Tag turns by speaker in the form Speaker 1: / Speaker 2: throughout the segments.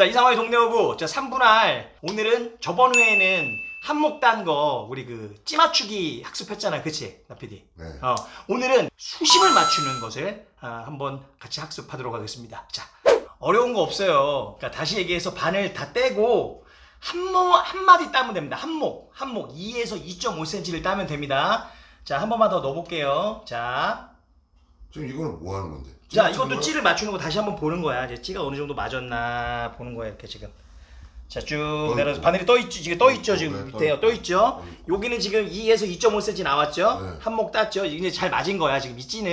Speaker 1: 자 이상화의 동네오브 자 3분할. 오늘은 저번 회에는 한목 딴 거 우리 그 찌맞추기 학습했잖아요. 그치? 나 PD
Speaker 2: 네.
Speaker 1: 어, 오늘은 수심을 맞추는 것을 아, 한번 같이 학습하도록 하겠습니다. 자 어려운 거 없어요. 그러니까 다시 얘기해서 반을 다 떼고 한모 한마디 따면 됩니다. 한목 한목 2에서 2.5cm를 따면 됩니다. 자 한 번만 더 넣어볼게요. 자.
Speaker 2: 지금 이거는 뭐 하는 건데?
Speaker 1: 자,
Speaker 2: 찌-
Speaker 1: 이것도 찌를 맞추는 거 다시 한번 보는 거야. 이제 찌가 어느 정도 맞았나 보는 거야, 이렇게 지금. 자, 쭉 내려서
Speaker 2: 있고.
Speaker 1: 바늘이 떠 있죠. 지금 떠 있죠, 지금
Speaker 2: 네,
Speaker 1: 밑에요. 떠떠 있죠. 여기는 지금 2에서 2.5cm 나왔죠.
Speaker 2: 네.
Speaker 1: 한목 땄죠. 이제 잘 맞은 거야, 지금 이 찌는.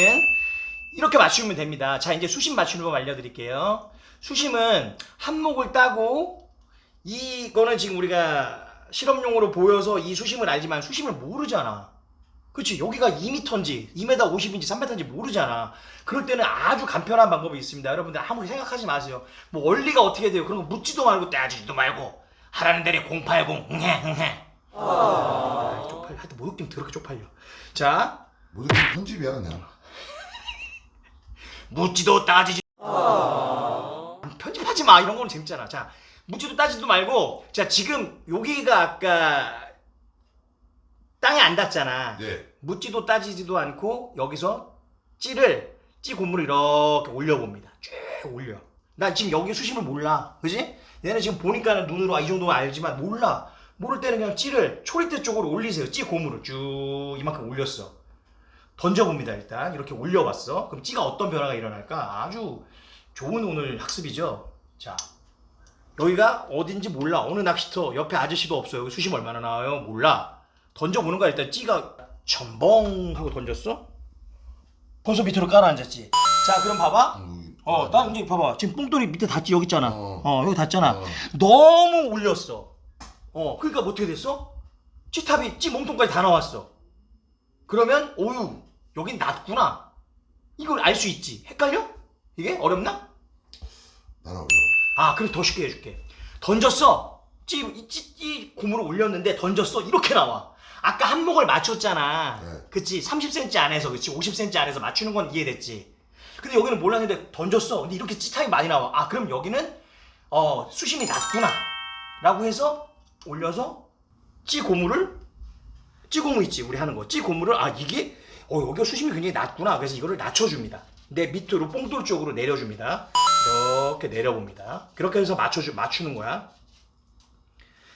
Speaker 1: 이렇게 맞추면 됩니다. 자, 이제 수심 맞추는 법 알려 드릴게요. 수심은 한목을 따고 이거는 지금 우리가 실험용으로 보여서 이 수심을 알지만 수심을 모르잖아. 그치 여기가 2m인지 2m 50인지 3m인지 모르잖아. 그럴 때는 아주 간편한 방법이 있습니다. 여러분들 아무리 생각하지 마세요. 뭐 원리가 어떻게 돼요? 그런 거 묻지도 말고 따지지도 말고. 하라는 대로 080 응해 응해. 아, 쪽팔려. 하여튼 못 웃기면 더럽게 쪽팔려. 자.
Speaker 2: 모든 게 편집이야 그냥.
Speaker 1: 묻지도 따지지. 편집하지 마. 이런 거는 재밌잖아. 자 묻지도 따지지도 말고. 자 지금 여기가 아까 땅에 안 닿잖아
Speaker 2: 네.
Speaker 1: 묻지도 따지지도 않고 여기서 찌를 찌 고무를 이렇게 올려봅니다. 쭉 올려. 나 지금 여기 수심을 몰라. 그지? 얘는 지금 보니까는 눈으로 아, 이 정도는 알지만 몰라. 모를 때는 그냥 찌를 초리대 쪽으로 올리세요. 찌 고무를 쭉 이만큼 올렸어. 던져봅니다 일단 이렇게 올려봤어. 그럼 찌가 어떤 변화가 일어날까? 아주 좋은 오늘 학습이죠. 자 여기가 어딘지 몰라. 어느 낚시터 옆에 아저씨도 없어요. 여기 수심 얼마나 나와요? 몰라. 던져보는 거야 일단 찌가 첨벙 하고 던졌어? 벌써 밑으로 깔아앉았지. 자 그럼 봐봐.
Speaker 2: 음,
Speaker 1: 어, 딱 이제 봐봐. 지금 뽕돌이 밑에 닿지 여기 있잖아.
Speaker 2: 어.
Speaker 1: 어, 여기 닿잖아.
Speaker 2: 어.
Speaker 1: 너무 올렸어. 어, 그러니까 뭐 어떻게 됐어? 찌탑이 찌 몸통까지 다 나왔어. 그러면 오유 여긴 낮구나. 이걸 알 수 있지. 헷갈려? 이게 어렵나?
Speaker 2: 나는 어려워.
Speaker 1: 아, 그럼 더 쉽게 해줄게. 던졌어. 찌, 이, 찌, 이 고무를 올렸는데 던졌어. 이렇게 나와. 아까 한목을 맞췄잖아.
Speaker 2: 네.
Speaker 1: 그치? 30cm 안에서, 그치? 50cm 안에서 맞추는 건 이해됐지? 근데 여기는 몰랐는데 던졌어. 근데 이렇게 찌타임이 많이 나와. 아, 그럼 여기는, 어, 수심이 낮구나. 라고 해서 올려서 찌 고무를, 찌 고무 있지? 우리 하는 거. 찌 고무를, 아, 이게, 어, 여기가 수심이 굉장히 낮구나. 그래서 이거를 낮춰줍니다. 내 밑으로 뽕돌 쪽으로 내려줍니다. 이렇게 내려봅니다. 그렇게 해서 맞춰주, 맞추는 거야.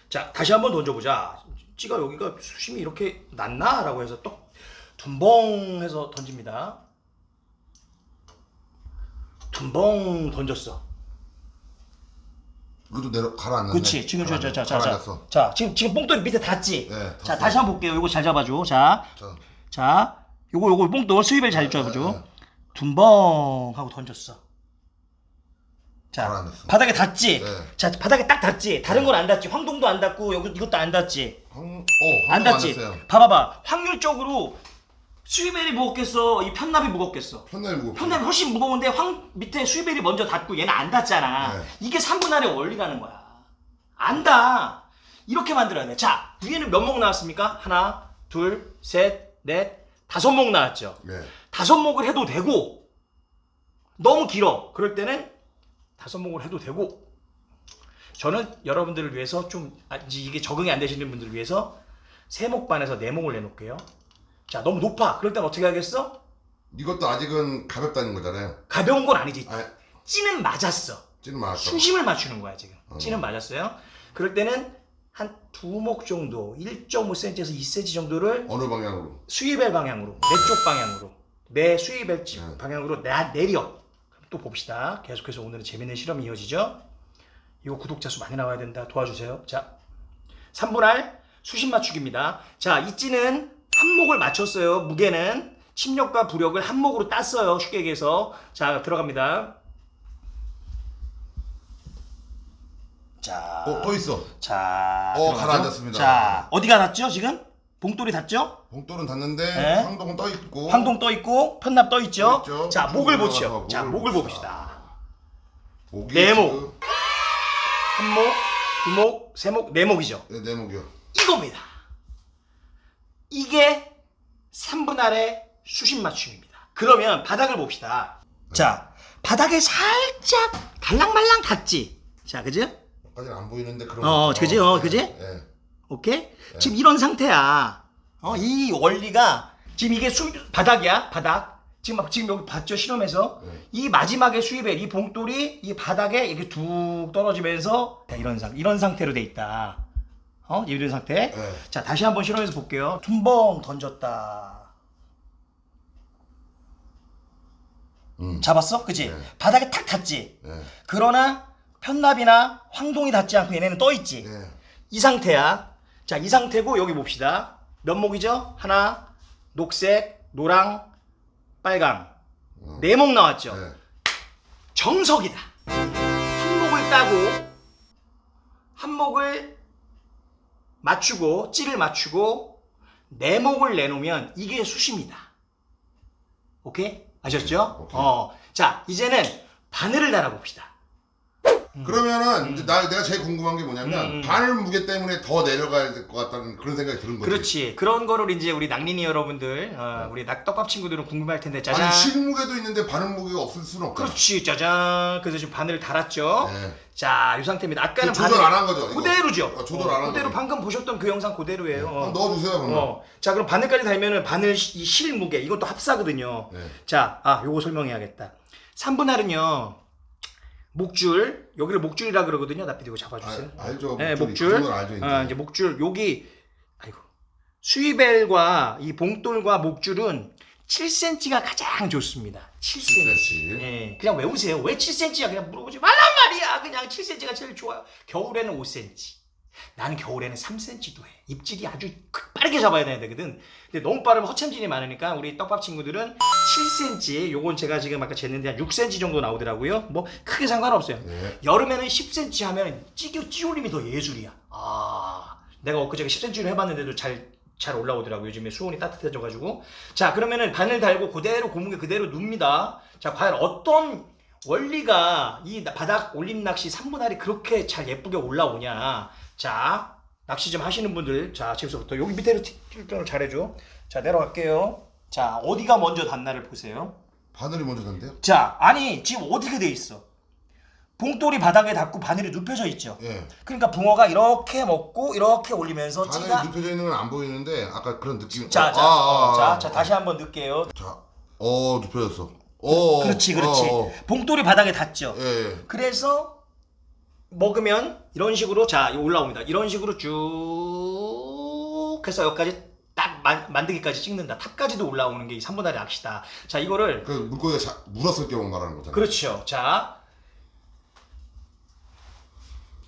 Speaker 1: 자, 다시 한번 던져보자. 찌가 여기가 수심이 이렇게 낮나? 라고 해서 또 둔벙 해서 던집니다. 둔벙 던졌어.
Speaker 2: 이것도 내려 가라앉았네.
Speaker 1: 그렇지. 지금 저, 저, 자, 자, 자,
Speaker 2: 가라앉았어.
Speaker 1: 자, 지금 지금 뽕돌이 밑에 닿지.
Speaker 2: 네,
Speaker 1: 자,
Speaker 2: 닿았어요.
Speaker 1: 다시 한번 볼게요. 이거 잘 잡아줘. 자,
Speaker 2: 자,
Speaker 1: 자, 요거 요거 뽕돌 수입을 잘
Speaker 2: 네,
Speaker 1: 잡아줘.
Speaker 2: 네.
Speaker 1: 둔벙 하고 던졌어. 자. 바닥에 닿지.
Speaker 2: 네.
Speaker 1: 자, 바닥에 딱 닿지. 다른 건 안 닿지. 황동도 안 닿고 여기 이것도 안 닿지.
Speaker 2: 황, 어,
Speaker 1: 안 닿지. 봐봐봐. 확률적으로 수입벨이 무겁겠어. 이 편납이 무겁겠어.
Speaker 2: 편날 무겁.
Speaker 1: 편납이 훨씬 무거운데 황 밑에 수입벨이 먼저 닿고 얘는 안 닿잖아.
Speaker 2: 네.
Speaker 1: 이게 3분 안의 원리라는 거야. 안 닿아. 이렇게 만들어야 돼. 자, 위에는 몇 목 나왔습니까? 하나, 둘, 셋, 넷, 다섯 목 나왔죠.
Speaker 2: 네.
Speaker 1: 다섯 목을 해도 되고 너무 길어. 그럴 때는 다섯 목을 해도 되고 저는 여러분들을 위해서 좀 아, 이게 적응이 안 되시는 분들을 위해서 세 목 반에서 네 목을 내놓을게요. 자, 너무 높아. 그럴 땐 어떻게 하겠어?
Speaker 2: 이것도 아직은 가볍다는 거잖아요.
Speaker 1: 가벼운 건 아니지.
Speaker 2: 아,
Speaker 1: 찌는 맞았어.
Speaker 2: 찌는 맞았어.
Speaker 1: 수심을 맞추는 거야 지금.
Speaker 2: 어.
Speaker 1: 찌는 맞았어요. 그럴 때는 한 두 목 정도, 1.5cm에서 2cm 정도를
Speaker 2: 어느 방향으로?
Speaker 1: 수입벨 방향으로, 내 쪽 방향으로, 내 수입벨 치-
Speaker 2: 네.
Speaker 1: 방향으로 나 내려. 또 봅시다. 계속해서 오늘은 재밌는 실험이 이어지죠. 이거 구독자 수 많이 나와야 된다. 도와주세요. 자, 3분할 수심 맞추기입니다. 자, 이 찌는 한 목을 맞췄어요. 무게는 침력과 부력을 한 목으로 땄어요. 쉽게 얘기해서. 자, 들어갑니다. 자,
Speaker 2: 어, 또 있어.
Speaker 1: 자,
Speaker 2: 어,
Speaker 1: 들어가죠?
Speaker 2: 가라앉았습니다.
Speaker 1: 자, 어디가 닿죠 지금? 봉돌이 닿죠?
Speaker 2: 봉돌은 닿는데
Speaker 1: 네.
Speaker 2: 황동은 떠 있고.
Speaker 1: 황동 떠 있고 편납 떠 있죠.
Speaker 2: 떠 있죠.
Speaker 1: 자, 목을
Speaker 2: 들어가서
Speaker 1: 보시오. 자, 목을
Speaker 2: 봅시다.
Speaker 1: 봅시다.
Speaker 2: 목이
Speaker 1: 네 목.
Speaker 2: 지금-
Speaker 1: 한 목, 두 목, 세 목, 네 목이죠.
Speaker 2: 네, 네 목이요.
Speaker 1: 이겁니다. 이게 3분할의 수심 맞춤입니다. 그러면 바닥을 봅시다. 자, 바닥에 살짝 달랑말랑 닿지. 자, 그지?
Speaker 2: 여기까지는 안 보이는데 그런
Speaker 1: 어, 그지? 어,
Speaker 2: 예,
Speaker 1: 그지?
Speaker 2: 예.
Speaker 1: 오케이? 지금 이런 상태야. 어, 이 원리가 지금 이게 수, 바닥이야, 바닥. 지금 막 지금 여기 봤죠 실험에서
Speaker 2: 네.
Speaker 1: 이 마지막에 수입에 이 봉돌이 이 바닥에 이렇게 툭 떨어지면서 이런 상 이런 상태로 돼 있다. 어 이런 상태.
Speaker 2: 네.
Speaker 1: 자 다시 한번 실험해서 볼게요. tum벙 던졌다.
Speaker 2: 음.
Speaker 1: 잡았어? 그지?
Speaker 2: 네.
Speaker 1: 바닥에 탁 닿지?
Speaker 2: 예.
Speaker 1: 그러나 편납이나 황동이 닿지 않고 얘네는 떠 있지?
Speaker 2: 예.
Speaker 1: 이 상태야. 자, 이 상태고 여기 봅시다. 몇 목이죠? 하나, 녹색, 노랑, 빨강. 네 목 나왔죠?
Speaker 2: 예.
Speaker 1: 정석이다. 한 목을 따고 한 목을 맞추고 찌를 맞추고 네 목을 내놓으면 이게 수십니다. 오케이? 아셨죠?
Speaker 2: 오케이.
Speaker 1: 어. 자, 이제는 바늘을 달아 봅시다.
Speaker 2: 그러면은 이제 나 내가 제일 궁금한 게 뭐냐면
Speaker 1: 음, 음.
Speaker 2: 바늘 무게 때문에 더 내려가야 될 것 같다는 그런 생각이 드는 거지.
Speaker 1: 그렇지. 그런 거를 이제 우리 낙린이 여러분들, 어, 우리 낙떡밥 친구들은 궁금할 텐데 짜잔.
Speaker 2: 아니 실무게도 있는데 바늘 무게가 없을 수는 없잖아.
Speaker 1: 그렇지, 짜잔. 그래서 지금 바늘을 달았죠.
Speaker 2: 예.
Speaker 1: 자, 이 상태입니다. 아까는
Speaker 2: 그 조절 안 한 거죠? 이거?
Speaker 1: 그대로죠.
Speaker 2: 어, 조절 안 한
Speaker 1: 그대로
Speaker 2: 거죠?
Speaker 1: 방금 보셨던 그 영상 그대로예요. 어.
Speaker 2: 한번 넣어주세요, 그러면.
Speaker 1: 어. 자, 그럼 바늘까지 달면은 바늘 시- 이 실무게 이것도 합사거든요.
Speaker 2: 네.
Speaker 1: 자, 아, 요거 설명해야겠다. 3분할은요. 목줄, 여기를 목줄이라 그러거든요. 이거 잡아주세요.
Speaker 2: 아, 알죠.
Speaker 1: 네.
Speaker 2: 목줄. 건 알죠, 이제.
Speaker 1: 어, 이제 목줄 여기 아이고 수이벨과 이 봉돌과 목줄은 7cm가 가장 좋습니다. 7cm.
Speaker 2: 7cm.
Speaker 1: 예, 그냥 외우세요. 왜 7cm야? 그냥 물어보지 말란 말이야. 그냥 7cm가 제일 좋아요. 겨울에는 5cm. 나는 겨울에는 3cm도 해. 입질이 아주 빠르게 잡아야 되거든. 근데 너무 빠르면 허참진이 많으니까 우리 떡밥 친구들은 7cm. 요건 제가 지금 아까 쟀는데 한 6cm 정도 나오더라고요. 뭐 크게 상관없어요.
Speaker 2: 네.
Speaker 1: 여름에는 10cm 하면 찌겨 찌올림이 더 예술이야. 아, 내가 엊그제 10cm를 해봤는데도 잘, 잘 올라오더라고. 요즘에 수온이 따뜻해져가지고. 자, 그러면은 바늘 달고 그대로 고무게 그대로 눕니다. 자, 과연 어떤 원리가 이 나- 바닥 올림 낚시 3분할이 그렇게 잘 예쁘게 올라오냐. 자, 낚시 좀 하시는 분들. 자, 지금부터 여기 밑에로 틸을 잘해줘. 자, 내려갈게요. 자, 어디가 먼저 닿나를 보세요.
Speaker 2: 바늘이 먼저 단대요?
Speaker 1: 자, 아니, 지금 어떻게 돼 있어? 봉돌이 바닥에 닿고 바늘이 눕혀져 있죠.
Speaker 2: 예.
Speaker 1: 그러니까 붕어가 이렇게 먹고 이렇게 올리면서 찌가
Speaker 2: 바늘이 눕혀져 있는 건 안 보이는데 아까 그런 느낌.
Speaker 1: 자,
Speaker 2: 어,
Speaker 1: 자,
Speaker 2: 아, 아, 아,
Speaker 1: 자,
Speaker 2: 아.
Speaker 1: 자, 다시 한번 넣을게요.
Speaker 2: 자, 어 눕혀졌어. 어,
Speaker 1: 그렇지, 그렇지.
Speaker 2: 어, 어.
Speaker 1: 봉돌이 바닥에 닿죠.
Speaker 2: 예, 예.
Speaker 1: 그래서 먹으면 이런 식으로 자, 올라옵니다. 이런 식으로 쭉 해서 여기까지 딱 만, 만들기까지 찍는다. 탑까지도 올라오는 게 이 3분할의 낚시다. 자, 이거를
Speaker 2: 그 물고기가 자, 물었을 경우 말하는 거잖아.
Speaker 1: 그렇죠. 자.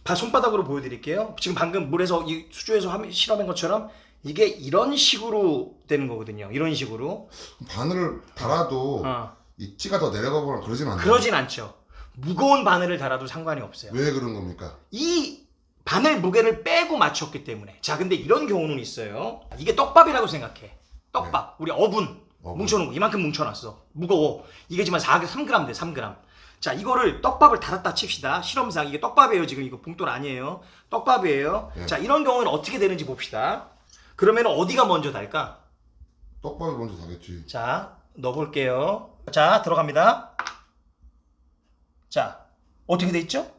Speaker 1: 다 손바닥으로 보여드릴게요. 지금 방금 물에서 이 수조에서 하면- 실험한 것처럼 이게 이런 식으로 되는 거거든요. 이런 식으로.
Speaker 2: 바늘을 달아도
Speaker 1: 어.
Speaker 2: 이 찌가 더 내려가거나 그러진 않나요?
Speaker 1: 그러진 않죠. 무거운 바늘을 달아도 상관이 없어요.
Speaker 2: 왜 그런 겁니까?
Speaker 1: 이 바늘 무게를 빼고 맞췄기 때문에. 자, 근데 이런 경우는 있어요. 이게 떡밥이라고 생각해. 떡밥. 우리 어분.
Speaker 2: 어분.
Speaker 1: 뭉쳐놓은 거 이만큼 뭉쳐놨어. 무거워. 이게 지금 4, 3g 돼, 3g. 자, 이거를 떡밥을 달았다 칩시다. 실험상 이게 떡밥이에요. 지금 이거 봉돌 아니에요. 떡밥이에요.
Speaker 2: 예.
Speaker 1: 자, 이런 경우는 어떻게 되는지 봅시다. 그러면 어디가 먼저 달까?
Speaker 2: 떡밥이 먼저 다겠지.
Speaker 1: 자, 넣어볼게요. 자, 들어갑니다. 자, 어떻게 돼 있죠?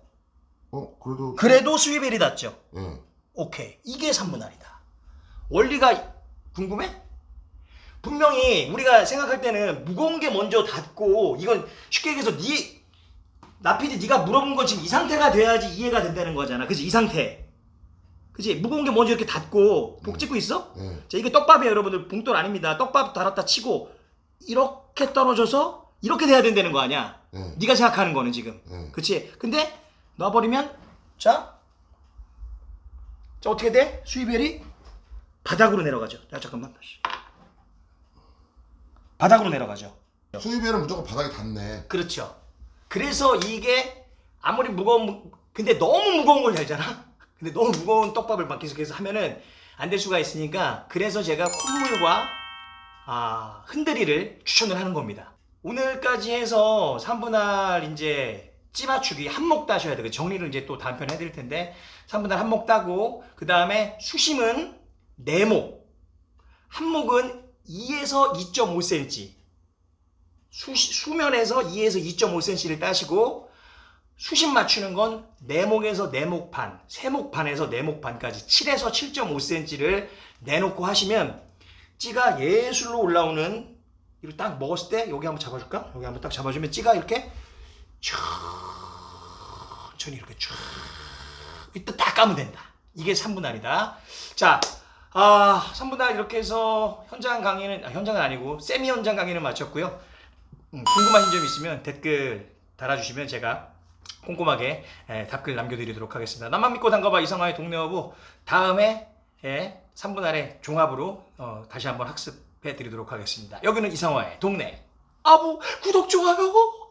Speaker 2: 어, 그래도
Speaker 1: 그래도 수위벨이 닿죠?
Speaker 2: 예.
Speaker 1: 오케이. 이게 3분할이다. 원리가 궁금해? 분명히 우리가 생각할 때는 무거운 게 먼저 닿고 이건 쉽게 얘기해서 네 나피디 네가 물어본 건 지금 이 상태가 돼야지 이해가 된다는 거잖아. 그지? 이 상태. 그지? 무거운 게 먼저 이렇게 닿고 복 찍고 있어?
Speaker 2: 예.
Speaker 1: 자, 이게 떡밥이에요, 여러분들. 봉돌 아닙니다. 떡밥 달았다 치고 이렇게 떨어져서 이렇게 돼야 된다는 거 아니야?
Speaker 2: 예.
Speaker 1: 네가 생각하는 거는 지금.
Speaker 2: 예.
Speaker 1: 그치? 근데 놔버리면 자, 자 어떻게 돼? 수위벨이 바닥으로 내려가죠. 자 잠깐만 다시. 바닥으로 내려가죠.
Speaker 2: 수입에는 무조건 바닥에 닿네.
Speaker 1: 그렇죠. 그래서 이게 아무리 무거운 근데 너무 무거운 걸 달잖아. 근데 너무 무거운 떡밥을 막 계속해서 하면은 안 될 수가 있으니까 그래서 제가 콧물과 아, 흔들이를 추천을 하는 겁니다. 오늘까지 해서 3분할 이제 찌 맞추기 한목 따셔야 되고 정리를 이제 또 다음 편에 해드릴 텐데 3분할 한목 따고 그 다음에 수심은 4목 한목은 2에서 2.5cm 수, 수면에서 2에서 2.5cm를 따시고 수심 맞추는 건 내목에서 내목 반, 세목 반에서 내목 반까지 7에서 7.5cm를 내놓고 하시면 찌가 예술로 올라오는 이걸 딱 먹었을 때 여기 한번 잡아줄까? 여기 한번 딱 잡아주면 찌가 이렇게 천천히 이렇게 쭉 이때 딱 까면 된다. 이게 3분 할이다. 자, 아, 3분 할 이렇게 해서 현장 강의는 아, 현장은 아니고 세미 현장 강의는 마쳤고요. 음, 궁금하신 점 있으면 댓글 달아주시면 제가 꼼꼼하게 에, 답글 남겨드리도록 하겠습니다. 나만 믿고 담가봐 이성화의 동네어부 다음에 에, 3분 아래 종합으로 어, 다시 한번 학습 해 드리도록 하겠습니다. 여기는 이성화의 동네 아부 구독 좋아요